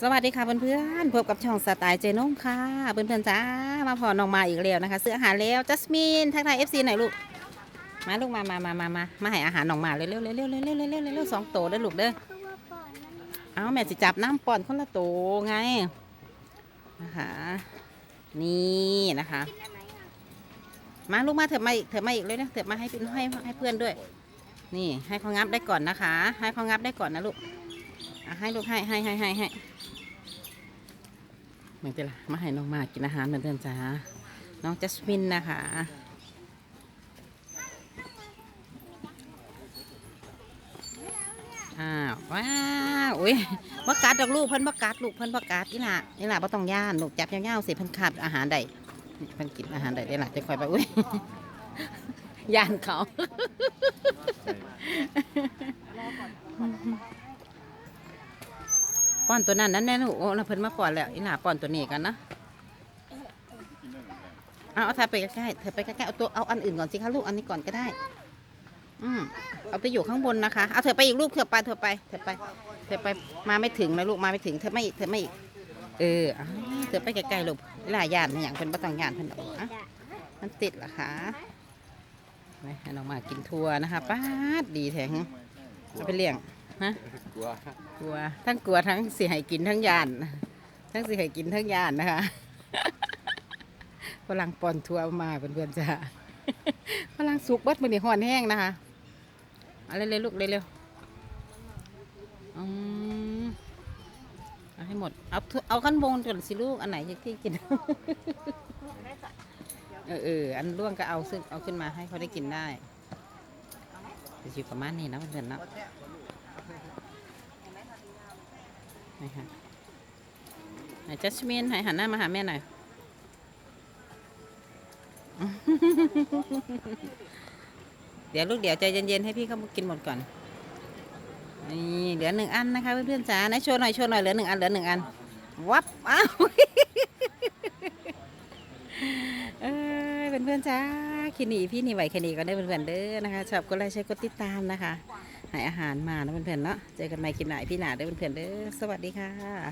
สวัสดีค่ะเพื่อนๆพบกับช่องสไตล์เจนงค่ะเพื่อนๆจ้ามาพอน้องมาอีกแล้วนะคะซื้ออาหารแล้วจัสมินทักทายเอฟซีหน่อยลูกมาลูกมามามามามามาให้อาหารน้องมาเร็วๆเร็วๆเร็วๆเร็วๆเร็วๆเร็วเร็วสองโตเด้อลูกเด้อเอาแม่สิจับน้ำป่อนคนละโตไงนะคะนี่นะคะ มาลูกมาเถอะมาอีกเถอะมาอีกเลยนะเถอะมาให้เพื่อนให้ให้เพื่อนด้วย นี่ให้เขางับได้ก่อนนะคะ ให้เขางับได้ก่อนนะลูกให้ลูกให้ให้ให้ให้ให้ เหมือนกันละมาให้น้องมากินอาหารเหมือนเดิมจ้าน้องจัสมินนะคะอ้าวว้าวอุ้ยบักกัดดอกลูกเพิ่นบักกัดลูกเพิ่นบักกัดอีหล่ะอีหล่ะบ่ต้องย่านลูกจับยาวๆสิเพิ่นขาดอาหารใดเพิ่นกินอาหารใดได้ล่ะจะคอยไปอุ้ยย่านเขา ป้อนตัวนั้นนั่นแน่ลูโอ้เราเพิ่นมาป้อนแล้วอีหล่าป้อนตัวนี้กันนะเอาเอาเธอไปใกล้ๆเธอไปใกล้ๆเอาตัวเอาอันอื่นก่อนสิคะลูกอันนี้ก่อนก็ได้ อืมเอาไปอยู่ข้างบนนะคะเอาเธอไปอีกลูกเธอไปเธอไปเธอไปเธอไปมาไม่ถึงนะลูกมาไม่ถึงเธอไม่เธอไม่อีเออเธอไปใกล้ๆลูกอีหล่าย่านอย่างเพิ่นบ่ต้องยานเพิ่นดอกอะมันติดเหรอคะไปให้น้องมากินทัวนะคะป้าดีแทงเอาไปเลี้ยง ฮะกลัวกลัว ทั้งกลัวทั้งสิให้กินทั้งยาน ทั้งสิให้กินทั้งยานนะคะพลังปอนทัวร์มาเพื่อนๆจ้าพลังสุกเบัดมือนี่ห่อนแห้งนะคะเอาเร็วๆลูกเร็วๆอืมเอาให้หมด เอาทุเอาขั้นบนก่อนสิลูก อันไหนที่กิน เออเอออันร่วงก็เอาซึ่งเอาขึ้นมาให้เขาได้กินได้จะอยู่ประมาณนี้นะเพื่อนๆเนาะ นี่ค่ะไหนจัสมินให้หันหน้ามาหาแม่หน่อย เดี๋ยวลูกเดี๋ยวใจเย็นๆให้พี่เขากินหมดก่อน นี่เหลือหนึ่งอันนะคะเพื่อนๆจ๋าไหนโชว์หน่อยโชว์หน่อยเหลือหนึ่งอันเหลือหนึ่งอัน วับ อ้าวเอ้ยเพื่อนๆจ้าคินีพี่นี่ไหวแค่นี้ก็ได้เพื่อนๆเด้อนะคะชอบก็ไลค์ใช้กดติดตามนะคะ ให้อาหารมานะเพื่อนๆเนาะเจอกันใหม่คลิปหน้าพี่หนาเด้อเพื่อนๆเด้อสวัสดีค่ะ